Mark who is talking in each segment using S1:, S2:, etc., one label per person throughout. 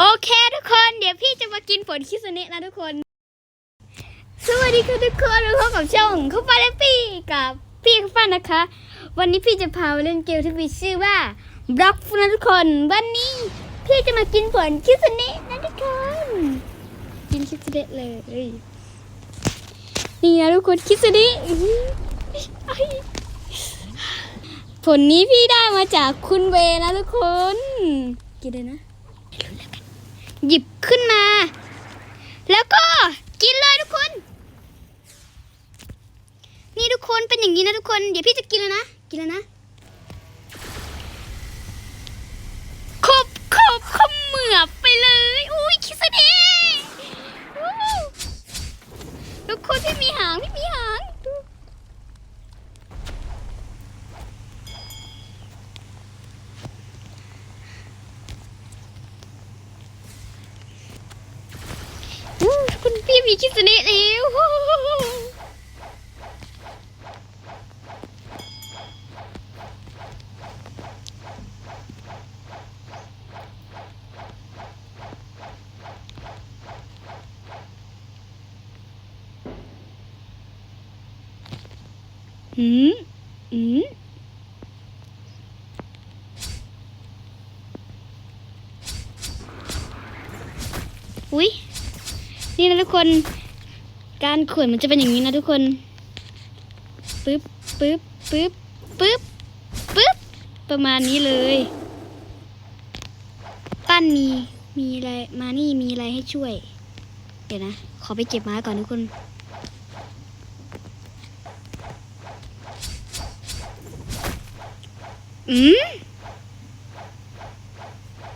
S1: โอเคทุกคนเดี๋ยวพี่จะมากินผลคิสเนะนะทุกคน สวัสดีค่ะทุกคนมาพบกับช่องคุปปาและพี่กับพี่คุปปานะคะ วันนี้พี่จะพาเล่นเกมที่มีชื่อว่าบล็อกฟนะทุกคน วันนี้พี่จะมากินผลคิสเนะนะทุกคน กินคิสเนะเลย นี่นะทุกคนคิสเนะผลนี้พี่ได้มาจากคุณเวนะทุกคน กินเลยนะ หยิบขึ้นมา แล้วก็กินเลยทุกคน นี่ทุกคนเป็นอย่างนี้นะทุกคน เดี๋ยวพี่จะกินแล้วนะ กินแล้วนะขบขบขมือบไปเลย อุ้ยคิดสเดทุกคนไม่มีหางไม่มีหางดูอู้คุณพี่มีคิสเนะแล้วอืมอืมอุ้ย นี่นะทุ กคน การขวนมันจะเป็นอย่างนี้นะทุกคนปึ๊บปึ๊บปึ๊บปึ๊บปึ๊บประมาณนี้เลย ปั้นมีมีอะไรมานี่มีอะไรให้ช่วย เดี๋ยวนะ ขอไปเก็บไม้ก่อนทุกคนอืม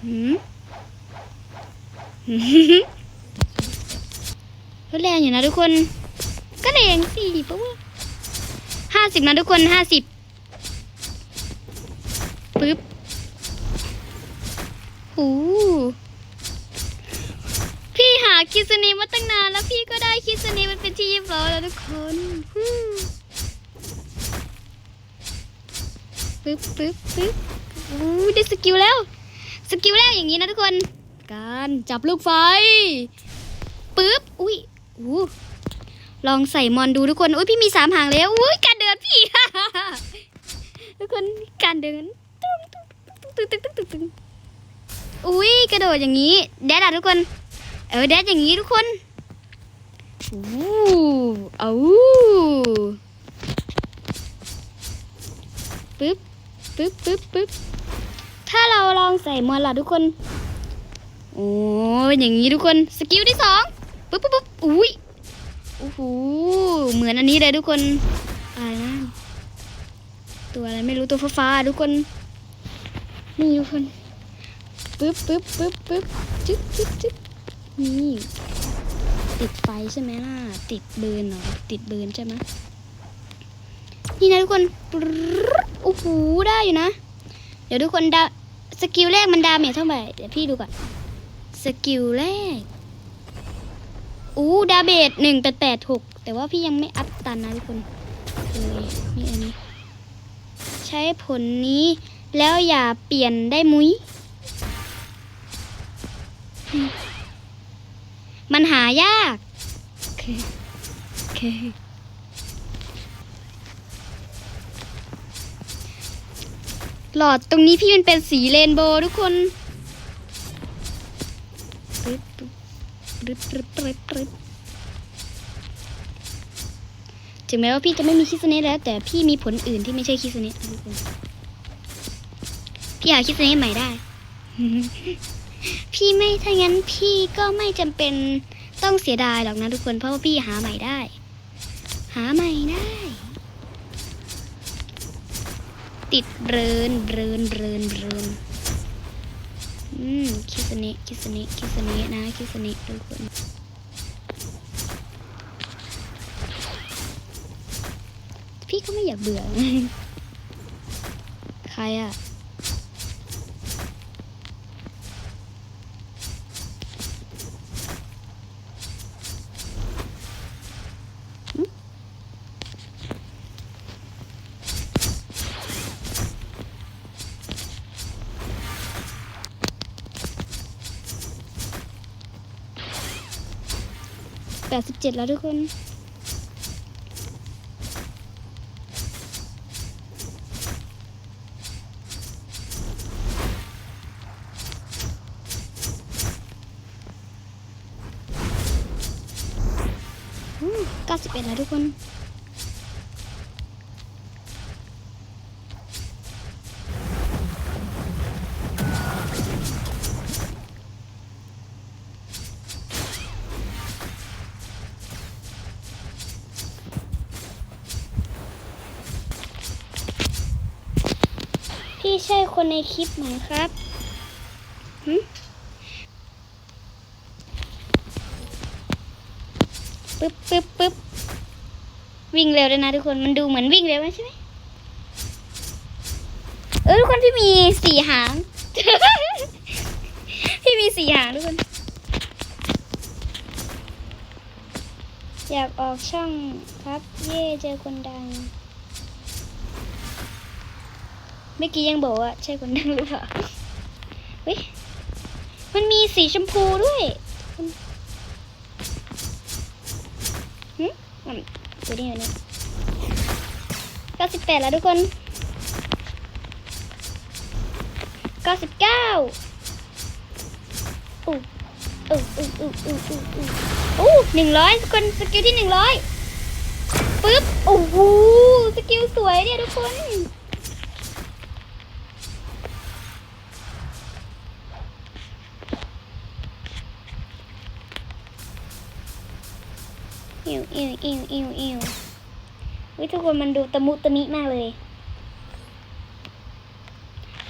S1: อืม อืมก็แรงอยู่นะทุกคน ก็แรงสิเพราะว่าห้าสิบนะทุกคนห้าสิบปึ๊บหูพี่หาคิสเนมาตั้งนานแล้วพี่ก็ได้คิสเนมันเป็นที่เรียบร้อยแล้วทุกคนปึ๊บปึ๊บปึ๊บอู้ได้สกิลแล้ว สกิลแล้วอย่างนี้นะทุกคน การจับลูกไฟปึ๊บ อุ้ย อู้ลองใส่มอนดูทุกคนอุ้ยพี่มีสามหางแล้วอุ้ยการเดินพี่ ทุกคนการเดินตึ้งตึ้งตึ้งตึ้งตึ้งตึ้งอุ้ยกระโดดอย่างนี้แดดอะทุกคน เออแดดอย่างนี้ทุกคนอู้เอาปึ๊บปึ๊บปึ๊บปึ๊บถ้าเราลองใส่มอนล่ะทุกคนโอ้ยอย่างนี้ทุกคนสกิลที่สองปุ๊บปุ๊บปุ๊บ อุ้ยโอ้โหเหมือนอันนี้เลยทุกคนอะไรนะตัวอะไรไม่รู้ตัวฟ้าๆทุกคนนี่ทุกคนปึ๊บปึ๊บปึ๊บปึ๊บจึ๊บจึ๊บจึ๊บนี่ติดไฟใช่ไหมล่ะ ติดเบิร์นเหรอ ติดเบิร์นใช่ไหมนี่นะทุกคนโอ้โหได้อยู่นะ เดี๋ยวทุกคนดาสกิลแรกมันดาเมจเท่าไหร่ เดี๋ยวพี่ดูก่อน สกิลแรก อู้ดาเบจหนึ่งแปดแปดหกแต่ว่าพี่ยังไม่อัพตันนะทุกคนเลยนี่อันนี้ ใช้ผลนี้แล้วอย่าเปลี่ยนได้มุ้ยมมันหายากโอเคโอเคหลอดตรงนี้พี่มันเป็นสีเรนโบว์ทุกคนึบปึ๊บปึ๊บปึ๊บถึงแม้ว่าพี่จะไม่มีคิสเนะแล้ว แต่พี่มีผลอื่นที่ไม่ใช่คิสเนะนะทุกคนพี่หาคิสเนะใหม่ได้ พี่ไม่ถ้างั้นพี่ก็ไม่จำเป็นต้องเสียดายหรอกนะทุกคนเพราะว่าพี่หาใหม่ได้ หาใหม่ได้ ติดเรินเรินเรินเรินอืมคิสเนะคิสเนะคิสเนะนะคิสเนะทุกคนพี่ก็ไม่อยากเบื่อ ใครอะ แปดสิบเจ็ดแล้วทุกคนเก้าสิบเอ็ดแล้วทุกคน พี่ใช่คนในคลิปไหมครับหึปึ๊บปึ๊บปึ๊บวิ่งเร็วเลยนะทุกคน มันดูเหมือนวิ่งเร็วไหมใช่ไหมเออทุกคนพี่มีสี่หาง พี่มีสี่หางทุกคน อยากออกช่องครับ เย่เจอคนดัง มื่อกี้ยังบอกว่าใช่คนดังหรือเปล่าเฮ้ยมันมีสีชมพูด้วยหึอืมตัวนี้อยู่นี่เก้าสิบแปดแล้วทุกคนเก้าสิบเก้าอู้อู้อู้อู้อู้อู้อู้อู้หนึ่งร้อยทุกคนสกิลที่หนึ่งร้อยปึ๊บโอ้โหสกิลสวยเนี่ยทุกคน อิวอิวอิวอิวอิววิทุกคนมันดูตะมุตะมิมากเลย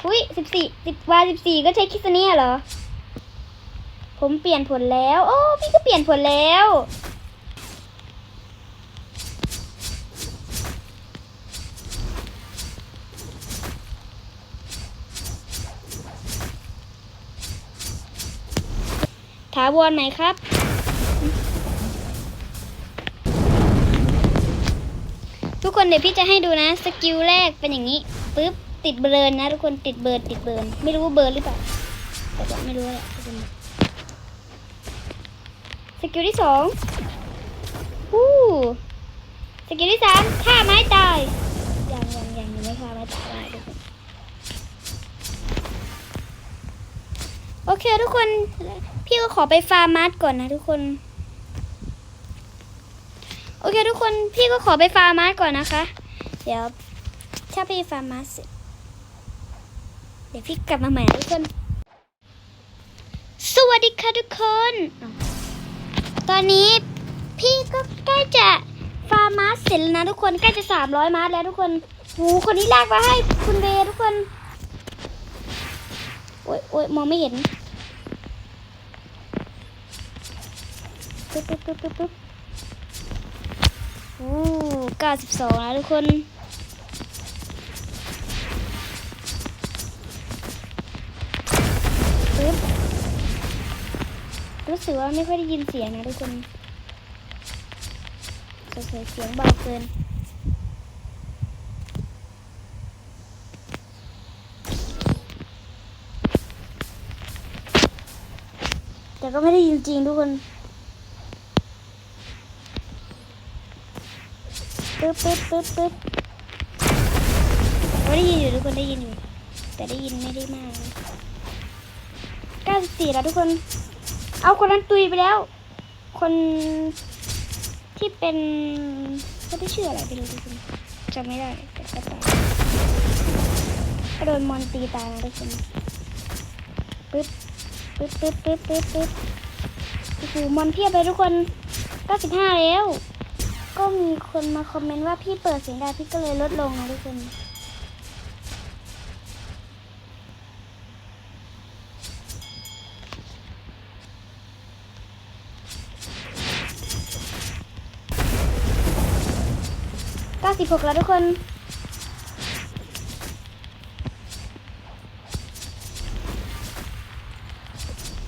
S1: อุ้ยสิบสี่สิบวาสิบสี่ก็ใช้คิสเนียเหรอ ผมเปลี่ยนผลแล้ว โอ้ พี่ก็เปลี่ยนผลแล้วถาวรไหนครับ คนเดี๋ยวพี่จะให้ดูนะสกิลแรกเป็นอย่างนี้ปึ๊บติดเบลนนะทุกคนติดเบิร์นติดเบิร์นไม่รู้เบิร์นหรือเปล่าแต่ก็ไม่รู้แหละสกิลที่สองวู้สกิลที่สามฆ่าไม้ตายยังยังยังยังไม่ฆ่าไม้ตายทุกคนโอเคทุกคนพี่ก็ขอไปฟาร์มมาร์ทก่อนนะทุกคน โอเคทุกคนพี่ก็ขอไปฟาร์มาสก่อนนะคะ เดี๋ยวถ้าพี่ฟาร์มาสเสร็จเดี๋ยวพี่กลับมาใหม่นะทุกคน สวัสดีค่ะทุกคน ตอนนี้พี่ก็ใกล้จะฟาร์มาสเสร็จแล้วนะทุกคนใกล้จะสามร้อยมาสแล้วทุกคนหูคนนี้ลากมาให้คุณเบย์ทุกคน โอ๊ยโอ๊ยมองไม่เห็นปึ๊บปึ๊บปึ๊บปึ๊บปึ๊บ โอ้เก้าสิบสองแล้วทุกคน ปึ๊บ รู้สึกว่าไม่ค่อยได้ยินเสียงนะทุกคนสงสัยเสียงเบาเกินแต่ก็ไม่ได้ยินจริงทุกคน ปึ๊บปึ๊บปึ๊บปึ๊บได้ยินอยู่ทุกคนได้ยินอยู่แต่ได้ยินไม่ได้มากเก้าสิบสี่แล้วทุกคน เอาคนนั้นตุยไปแล้ว คนที่เป็นเขาได้ชื่ออะไรไปเลยทุกคนจำไม่ได้แต่ก็ตายก็โดนมอนตีตายนะทุกคนปึ๊บปึ๊บปึ๊บปึ๊บปึ๊บปึ๊บโอ้โหมอนเพียบเลยทุกคนเก้าสิบห้าแล้ว ก็มีคนมาคอมเมนต์ว่าพี่เปิดเสียงดังพี่ก็เลยลดลงนะทุกคนเก้าสิบหกแล้วทุกคน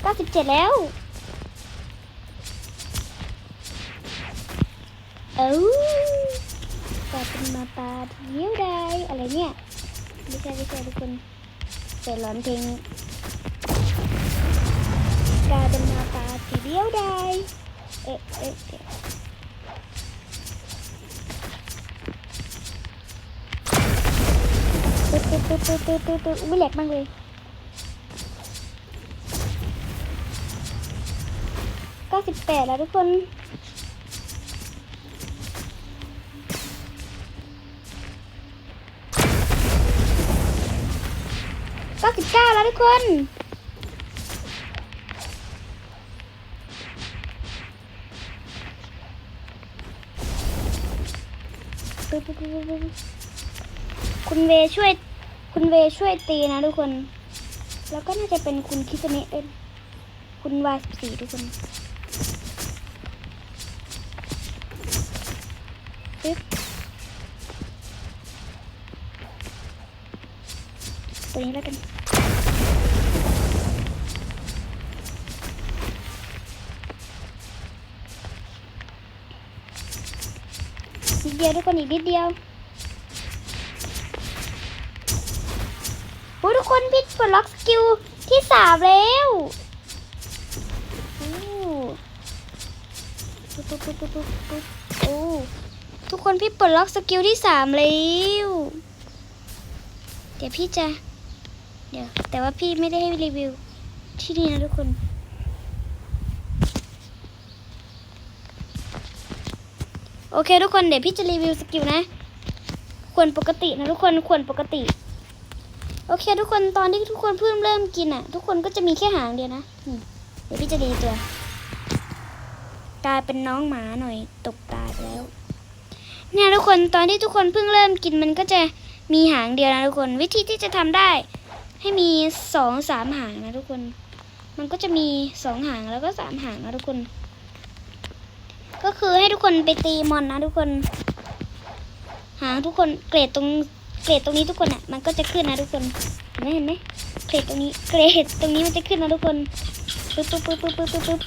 S1: เก้าสิบเจ็ดแล้ว อ้ากลายเป็นมาปลาเที่ยวได้อะไรเนี่ยไม่ใช่ไม่ใช่ทุกคนแต่ร้อนเพลงกลายเป็นมาปลาที่เดียวได้เอ๊ะเอ๊ะเอ๊ะตึ๊ดตึ๊ดตึ๊ดตึ๊ดตึ๊ดตึ๊ดตึ๊ดอุ้ยแหลกมากเลยเก้าสิบแปดแล้วทุกคน เก้าสิบเก้าแล้วทุกคนปึ๊บคุณเวช่วย คุณเวช่วยตีนะทุกคน แล้วก็น่าจะเป็นคุณคิสเนะด้วยคุณวายสิบสี่ทุกคนปึ๊บตัวนี้แล้วกัน ดียวทุกคนอีกนิดเดียวโอ้ทุกคนพี่ปลดล็อกสกิลที่สามแล้วโอ้ปุ๊บปุ๊ตุ๊ตุ๊ตุ๊ตุ๊โอ้ทุกคนพี่ปลดล็อกสกิลที่สามแล้วเดี๋ยวพี่จะ เดี๋ยวแต่ว่าพี่ไม่ได้ให้รีวิวที่นี่นะทุกคน โอเค ทุกคนเดี๋ยวพี่จะรีวิวสกิลนะ ควรปกตินะทุกคนควรปกติ โอเค ทุกคนตอนที่ทุกคนเพิ่งเริ่มกินอะ ทุกคนก็จะมีแค่หางเดียวนะเดี๋ยวพี่จะดีตัว กลายเป็นน้องหมาหน่อยตกตาแล้ว เนี่ยทุกคนตอนที่ทุกคนเพิ่งเริ่มกินมันก็จะมีหางเดียวนะทุกคนวิธีที่จะทำได้ ให้มีสองสามหางนะทุกคน มันก็จะมีสองหางแล้วก็สามหางนะทุกคน ก็คือให้ทุกคนไปตีมอนนะทุกคน หาทุกคนเกรดตรงเกรดตรงนี้ทุกคนอะมันก็จะขึ้นนะทุกคนเห็นไหมเห็นไหมเกรดตรงนี้เกรดตรงนี้มันจะขึ้นนะทุกคนปึ๊บปึ๊บปึ๊บปึ๊บปึ๊บปึ๊บปึ๊บ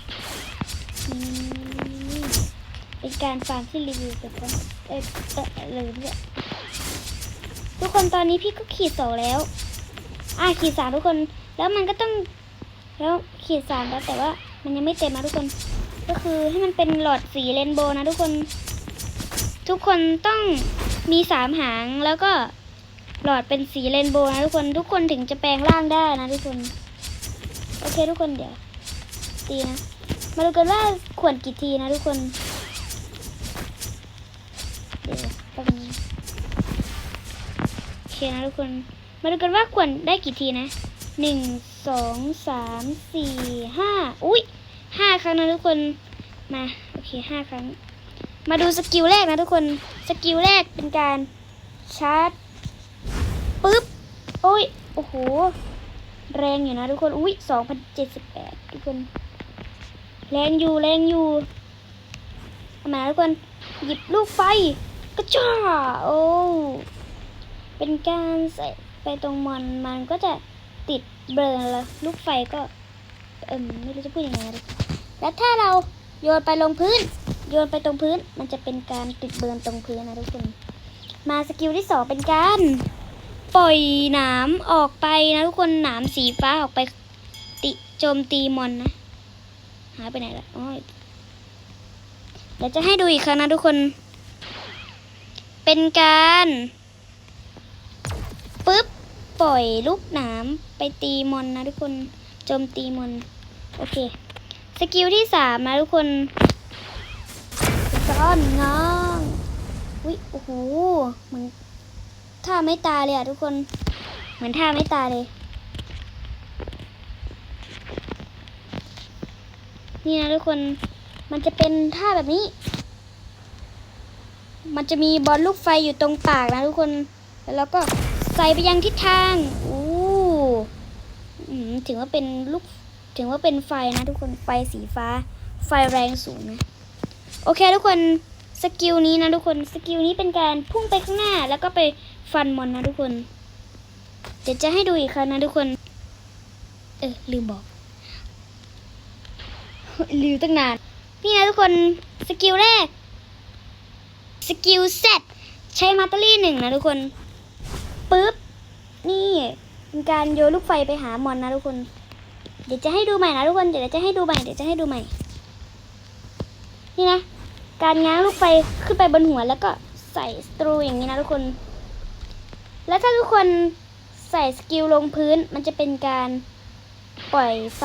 S1: เป็นการฟาร์มที่รีวิวกันนะเออเออเลยเนี่ยทุกคนตอนนี้พี่ก็ขีดสองแล้ว อะขีดสามทุกคน แล้วมันก็ต้อง แล้วขีดสามแล้วแต่ว่ามันยังไม่เต็มนะทุกคน ก็คือให้มันเป็นหลอดสีเรนโบว์นะทุกคน ทุกคนต้องมีสามหางแล้วก็หลอดเป็นสีเรนโบว์นะทุกคนทุกคนถึงจะแปลงร่างได้นะทุกคน โอเคทุกคนเดี๋ยว ตีนะ มาดูกันว่าขวนกี่ทีนะทุกคนเดี๋ยวแป๊บนึงโอเคนะทุกคน มาดูกันว่าขวนได้กี่ทีนะหนึ่งสองสามสี่ห้าอุ้ย ห้าครั้งนะทุกคนมาโอเคห้าครั้ง มาดูสกิลแรกนะทุกคนสกิลแรกเป็นการชาร์จปึ๊บโอ้ยโอ้โหแรงอยู่นะทุกคนอุ้ยสองพันเจ็ดสิบแปดทุกคน แรงอยู่แรงอยู่เอามาทุกคนหยิบลูกไฟกระจ้าโอ้เป็นการใส่ไปตรงมันมันก็จะติดเบลอแล้วลูกไฟก็ เอิมไม่รู้จะพูดยังไงเลยแล้วถ้าเราโยนไปลงพื้น โยนไปตรงพื้น มันจะเป็นการติดเบิร์นตรงพื้นนะทุกคน มาสกิลที่สองเป็นการปล่อยหนามออกไปนะทุกคนหนามสีฟ้าออกไปติโจมตีมอนนะหายไปไหนละอ๋อเดี๋ยวจะให้ดูอีกครั้งนะทุกคน เป็นการปึ๊บปล่อยลูกหนามไปตีมอนนะทุกคน จมตีมนโอเค สกิลที่สามนะทุกคนซ่อนน้องอุ้ยโอ้โหเหมือนท่าไม่ตายเลยอะทุกคน เหมือนท่าไม่ตายเลย นี่นะทุกคนมันจะเป็นท่าแบบนี้ มันจะมีบอลลูกไฟอยู่ตรงปากนะทุกคน แล้วเราก็ใส่ไปยังทิศทางอู้ ถือว่าเป็นลูกถึงว่าเป็นไฟนะทุกคนไฟสีฟ้า ไฟแรงสูงนะโอเคทุกคนสกิลนี้นะทุกคนสกิลนี้เป็นการพุ่งไปข้างหน้า แล้วก็ไปฟันมอนนะทุกคน เดี๋ยวจะให้ดูอีกครั้งนะทุกคน เออลืมบอกลืมตั้งนาน นี่นะทุกคนสกิลแรกสกิลเซตใช้มาตเตอรี่หนึ่งนะทุกคนปึ๊บนี่ เป็นการโยนลูกไฟไปหามอนนะทุกคน เดี๋ยวจะให้ดูใหม่นะทุกคน เดี๋ยวจะให้ดูใหม่ เดี๋ยวจะให้ดูใหม่ นี่นะ การง้างลูกไฟขึ้นไปบนหัวแล้วก็ใส่สตรูอย่างนี้นะทุกคน แล้วถ้าทุกคนใส่สกิลลงพื้น มันจะเป็นการปล่อยไฟ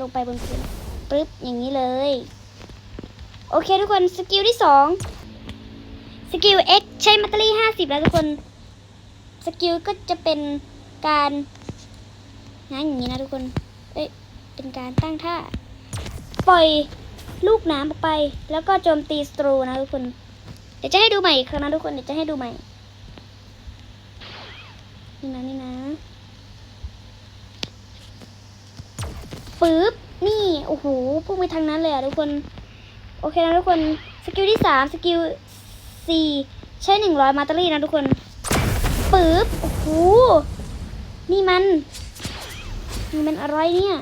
S1: ลงไปบนพื้นปึ๊บอย่างนี้เลย โอเคทุกคนสกิลที่สองสกิล X ใช้แบตเตอรี่ห้าสิบแล้วทุกคน สกิลก็จะเป็น การง้างอย่างนี้นะทุกคน เอ้ย เป็นการตั้งท่า ปล่อยลูกน้ำออกไป แล้วก็โจมตีสตรูนะทุกคน เดี๋ยวจะให้ดูใหม่อีกครั้งนะทุกคน เดี๋ยวจะให้ดูใหม่ นี่นะนี่นะปึ๊บ นี่ โอ้โห พุ่งไปทางนั้นเลยอะทุกคน โอเคนะทุกคน สกิลที่สามสกิลสี่ใช้หนึ่งร้อยมาตอรี่นะทุกคนปึ๊บ โอ้โห นี่มัน นี่มันอะไรเนี่ย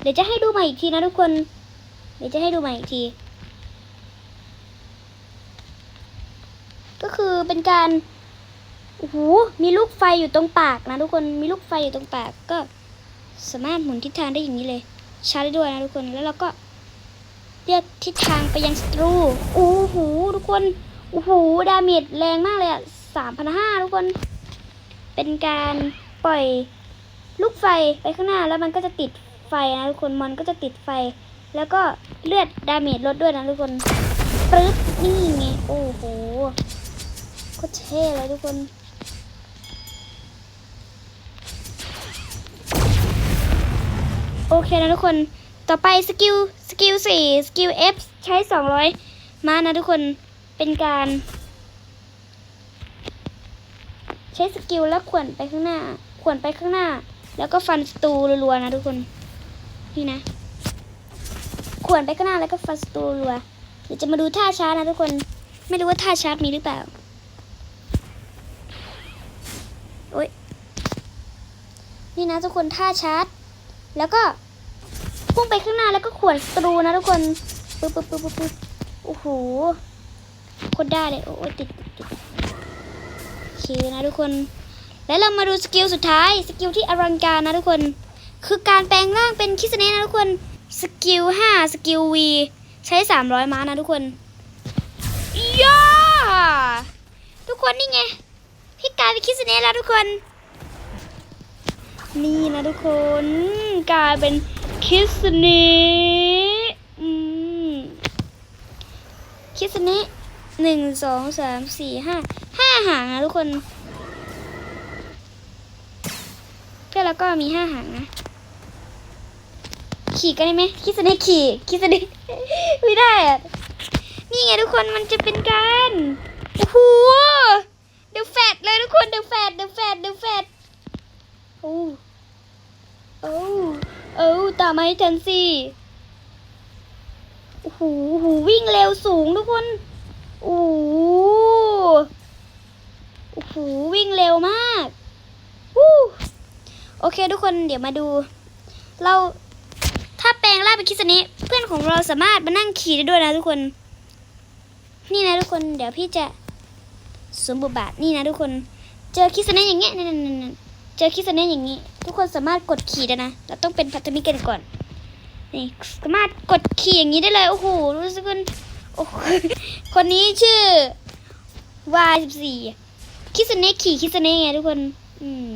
S1: เดี๋ยวจะให้ดูใหม่อีกทีนะทุกคน เดี๋ยวจะให้ดูใหม่อีกที ก็คือเป็นการ โอ้โห มีลูกไฟอยู่ตรงปากนะทุกคน มีลูกไฟอยู่ตรงปากก็สามารถหมุนทิศทางได้อย่างนี้เลยชาร์จได้ด้วยนะทุกคน แล้วเราก็เลือกทิศทางไปยังศัตรู โอ้โหทุกคน โอ้โห ดาเมจแรงมากเลยอะสามพันห้าทุกคน เป็นการปล่อยลูกไฟไปข้างหน้าแล้วมันก็จะติดไฟนะทุกคนมันก็จะติดไฟ แล้วก็เลือดดาเมจลดด้วยนะทุกคนปึ๊บนี่ไงโอ้โหโคตรเท่เลยทุกคนโอเคนะทุกคน ต่อไปสกิล สกิลสี่สกิล F ใช้สองร้อยมานะทุกคน เป็นการ ใช้สกิลแล้วขวนไปข้างหน้า ขวนไปข้างหน้า แล้วก็ฟันสตูรัวๆนะทุกคน นี่นะ ขวนไปข้างหน้าแล้วก็ฟันสตูรัวเดี๋ยวจะมาดูท่าชาร์จนะทุกคน ไม่รู้ว่าท่าชาร์จมีหรือเปล่า โอ๊ย นี่นะทุกคนท่าชาร์จ แล้วก็พุ่งไปข้างหน้าแล้วก็ขวนสตูนะทุกคนปึ๊บปึ๊บปึ๊บปึ๊บปึ๊บโอ้โหโคตรได้เลย โอ้ยติดติดติด โอนะทุกคน แล้วเรามาดูสกิลสุดท้าย สกิลที่อลังการนะทุกคน คือการแปลงร่างเป็นคิสเนะนะทุกคน สกิลห้าสกิลวีใช้สามร้อยม้านะทุกคนย่าทุกคนนี่ไง พี่กายเป็นคิสเนะแล้วทุกคน นี่นะทุกคนกลายเป็นคิสเนะอืมคิสเนะหนึ่งสองสามสี่ห้า ห้าหางนะทุกคนเพื่อนเราก็มีห้าหางนะ ขี่กันได้ไหมคิดสเนะขี่คิสเนะไม่ได้อะนี่ไงทุกคนมันจะเป็นการโอ้โหเดี๋ยวแฟดเลยทุกคนเดี๋ยวแฟดเดี๋ยวแฟดเดี๋ยวแฟดโอ้โอ้โอ้ตามมาให้ทันสิโอ้โหวิ่งเร็วสูงทุกคนโอ้ หโอ้โหวิ่งเร็วมากวู้โอเคทุกคนเดี๋ยวมาดู เราถ้าแปลงร่างเป็นคิสเนะเพื่อนของเราสามารถมานั่งขี่ได้ด้วยนะทุกคน นี่นะทุกคน เดี๋ยวพี่จะสวมบทบาทนี่นะทุกคน เจอคิสเนะอย่างเงี้ยนั่นเจอคิสเน่อย่างนี้ ทุกคนสามารถกดขี่ได้นะเราต้องเป็นพันธมิกันก่อนนี่สามารถกดขี่อย่างนี้ได้เลยโอ้โหรู้สึกคนโอ้คนนี้ชื่อวาสิบสี่ คิสเน่ขี่คิสเน่ไงทุกคน อืม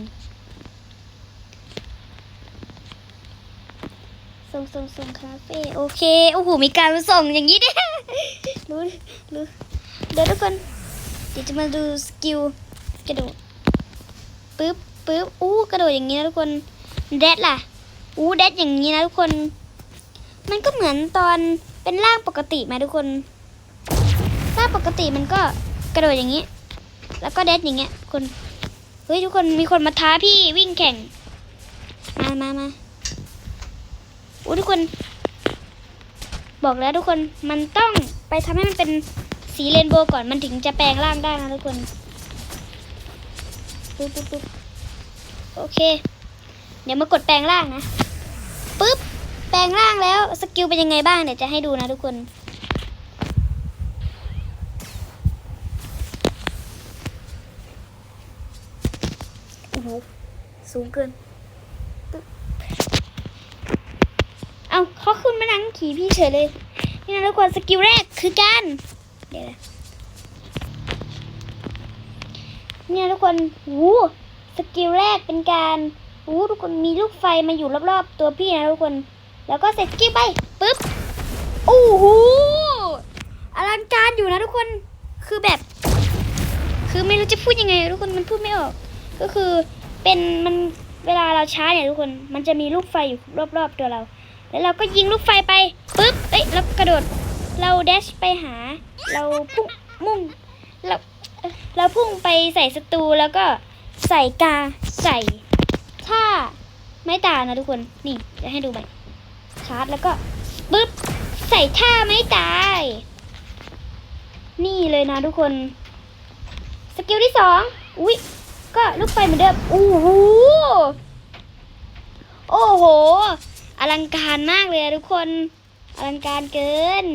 S1: ส่งส่งส่งคาเฟ่โอเค โอ้โห มีการส่งอย่างนี้ด้วยรู้รู้เดี๋ยวทุกคน เดี๋ยวจะมาดูสกิลกระโดดปึ๊บปึ๊บอู้กระโดดอย่างนี้นะทุกคนแดดล่ะอู้แดดอย่างนี้นะทุกคน มันก็เหมือนตอนเป็นร่างปกติไหมทุกคนร่างปกติมันก็กระโดดอย่างนี้ แล้วก็แดดอย่างเงี้ยคนเฮ้ยทุกคนมีคนมาท้าพี่วิ่งแข่ง มามามาอู้ทุกคน บอกแล้วทุกคนมันต้องไปทำให้มันเป็นสีเรนโบว์ก่อนมันถึงจะแปลงร่างได้นะทุกคนปึ๊บปึ๊บปึ๊บโอเค เดี๋ยวมากดแปลงร่างนะปึ๊บแปลงร่างแล้วสกิลเป็นยังไงบ้างเดี๋ยวจะให้ดูนะทุกคน โอ้โหสูงเกิน เอาเขาขึ้นมานั่งขี่พี่เฉยเลย นี่นะทุกคนสกิลแรกคือการเดี๋ยวนะนี่นะทุกคนวู้สกิลแรกเป็นการวู้ทุกคนมีลูกไฟมาอยู่รอบๆ ตัวพี่นะทุกคน แล้วก็เสร็จสกิลไปปึ๊บโอ้โหอลังการอยู่นะทุกคนคือแบบ คือไม่รู้จะพูดยังไง ทุกคนมันพูดไม่ออก ก็คือเป็นมันเวลาเราช้าเนี่ยทุกคน มันจะมีลูกไฟอยู่รอบๆตัวเรา แล้วเราก็ยิงลูกไฟไปปุ๊บ เอ้ยเรากระโดด เราเดชไปหา เราพุ่งมุ่ง เราเราพุ่งไปใส่ศัตรูแล้วก็ใส่กาใส่ท่าไม้ตายนะทุกคน นี่จะให้ดูใหม่ชาร์จแล้วก็ปุ๊บใส่ท่าไม้ตาย นี่เลยนะทุกคน สกิลที่สอง อุ้ย ก็ลูกไฟเหมือนเดิมโอ้โหโอ้โห อลังการมากเลยทุกคน อลังการเกิน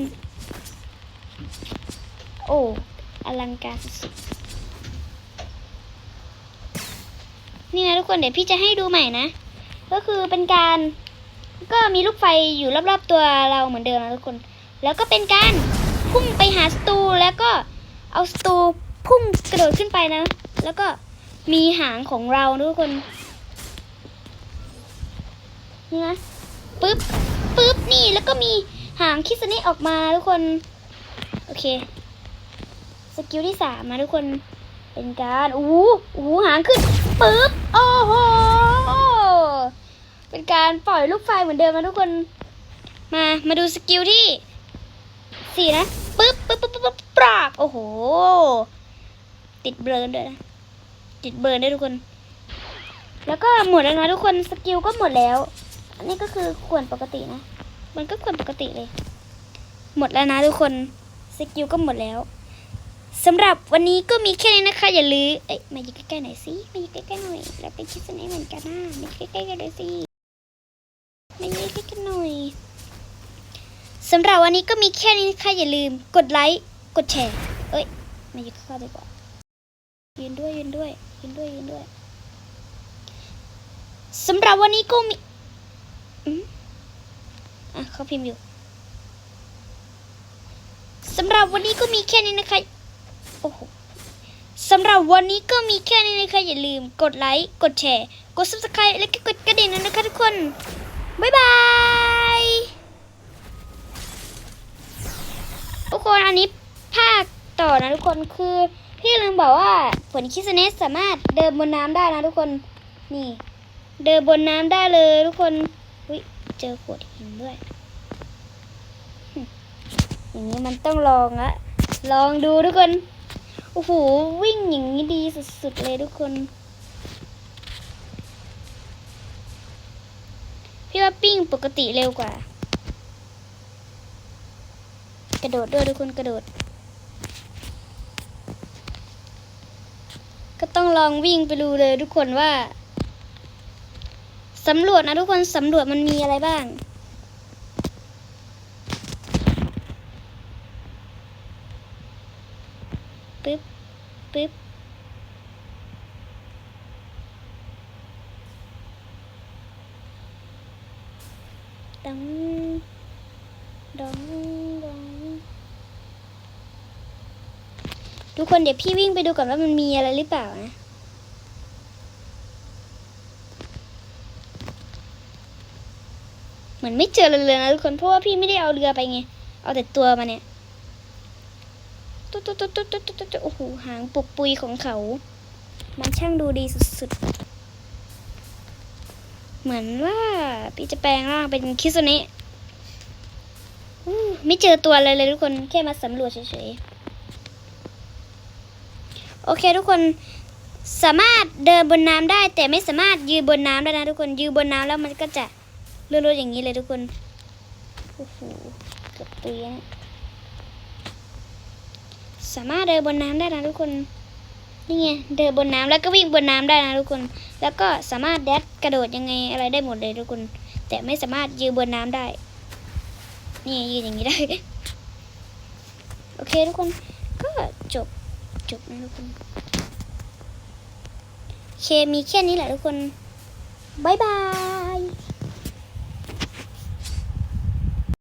S1: โอ้ อลังการสุดนี่นะทุกคนเดี๋ยวพี่จะให้ดูใหม่นะ ก็คือเป็นการ ก็มีลูกไฟอยู่รอบๆตัวเราเหมือนเดิมนะทุกคน แล้วก็เป็นการพุ่งไปหาสตูแล้วก็เอาสตูพุ่งกระโดดขึ้นไปนะ แล้วก็ มีหางของเราทุกคนนี่นะปึ๊บปึ๊บนี่แล้วก็มีหางคิสเนะออกมาทุกคน โอเค สกิลที่สามมาทุกคนเป็นการอู้อู้หางขึ้นปึ๊บโอ้โหเป็นการปล่อยลูกไฟเหมือนเดิมนะทุกคน มามาดูสกิลที่สี่นะปึ๊บปึ๊บปึ๊บปึ๊บปรากโอ้โห ติดเบลอด้วยนะ ติดเบลอด้ทุกคน แล้วก็หมดแล้วนะทุกคนสกิลก็หมดแล้ว อันนี้ก็คือขวนปกตินะ มันก็ขวนปกติเลย หมดแล้วนะทุกคนสกิลก็หมดแล้วสำหรับวันนี้ก็มีแค่นี้นะคะ อย่าลืมเอ้ยมาอยู่ใกล้ๆหน่อยสิมาอยู่ใกล้ๆหน่อยเราเป็นคิดสนเหมือนกันนะมาอยู่ใกล้ๆกันเลยสิมาอยู่ใกล้กันหน่อยสำหรับวันนี้ก็มีแค่นี้นะคะอย่าลืม กดไลค์กดแชร์ เอ้ยมาอยู่เข้าไปก่อนยืนด้วยยืนด้วย ยืนด้วยยืนด้วยสำหรับวันนี้ก็มีอืมอะเขาพิมพ์อยู่สำหรับวันนี้ก็มีแค่นี้นะคะโอ้โหสำหรับวันนี้ก็มีแค่นี้นะคะอย่าลืมกดไลค์กดแชร์ กด subscribe และก็กดกระดิ่งด้วยนะคะทุกคน บ๊ายบายทุกคนอันนี้ภาคต่อนะทุกคนคือ พี่ลืมบอกว่าผลคิสเนสสามารถเดินบนน้ำได้นะทุกคน นี่ เดินบนน้ำได้เลยทุกคนอุ้ยเจอขวดหินด้วย อย่างนี้มันต้องลองละลองดูทุกคน โอ้โห วิ่งอย่างนี้ดีสุดๆเลยทุกคน พี่ว่าปิ้งปกติเร็วกว่า กระโดดด้วยทุกคนกระโดด ก็ต้องลองวิ่งไปดูเลยทุกคนว่าสำรวจนะทุกคนสำรวจมันมีอะไรบ้าง ปึ๊บ ปึ๊บ ดังดังดังทุก คนเดี๋ยวพี่วิ่งไปดูก่อนว่ามันมีอะไรหรือเปล่านะเหมือนไม่เจอเรือนะทุกคนเพราะว่าพี่ไม่ได้เอาเรือไปไง เอาแต่ตัวมาเนี่ยตุ๊ดตุ๊ดตุ๊ดตุ๊ดตุ๊ดตุ๊ดตุ๊ดโอ้โหหางปุกปุยของเขา มันช่างดูดีสุดๆ เหมือนว่าพี่จะแปลงร่างเป็นคิสุเนะไม่เจอตัวอะไรเลยทุกคนแค่มาสำรวจเฉยๆ โอเคทุกคนสามารถเดินบนน้ำได้ แต่ไม่สามารถยืนบนน้ำได้นะทุกคนยืนบนน้ำแล้วมันก็จะลื่นๆอย่างนี้เลยทุกคนโอ้โหเกือบตุยนะสามารถเดินบนน้ำได้นะทุกคนนี่ไงเดินบนน้ำแล้วก็วิ่งบนน้ำได้นะทุกคน แล้วก็สามารถแดดกระโดดยังไงอะไรได้หมดเลยทุกคน แต่ไม่สามารถยืนบนน้ำได้ นี่ยืนอย่างนี้ได้ โอเคทุกคนก็จบ จบนะทุกคนเคมีแค่นี้แหละทุกคน บ๊ายบาย